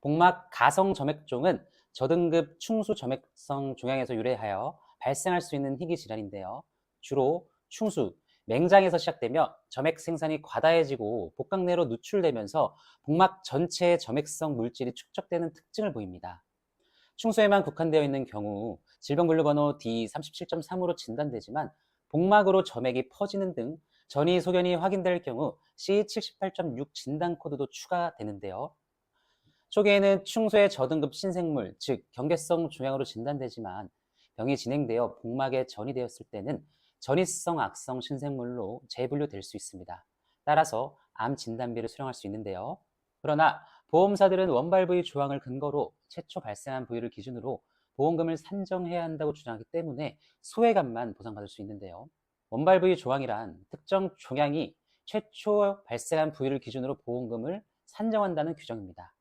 복막 가성 점액종은 저등급 충수 점액성 종양에서 유래하여 발생할 수 있는 희귀 질환인데요. 주로 충수, 맹장에서 시작되며 점액 생산이 과다해지고 복강 내로 누출되면서 복막 전체에 점액성 물질이 축적되는 특징을 보입니다. 충수에만 국한되어 있는 경우 질병분류번호 D37.3으로 진단되지만 복막으로 점액이 퍼지는 등 전이 소견이 확인될 경우 C78.6 진단 코드도 추가되는데요. 초기에는 충수의 저등급 신생물, 즉 경계성 종양으로 진단되지만 병이 진행되어 복막에 전이 되었을 때는 전이성 악성 신생물로 재분류될 수 있습니다. 따라서 암 진단비를 수령할 수 있는데요. 그러나 보험사들은 원발 부위 조항을 근거로 최초 발생한 부위를 기준으로 보험금을 산정해야 한다고 주장하기 때문에 소외감만 보상받을 수 있는데요. 원발 부위 조항이란 특정 종양이 최초 발생한 부위를 기준으로 보험금을 산정한다는 규정입니다.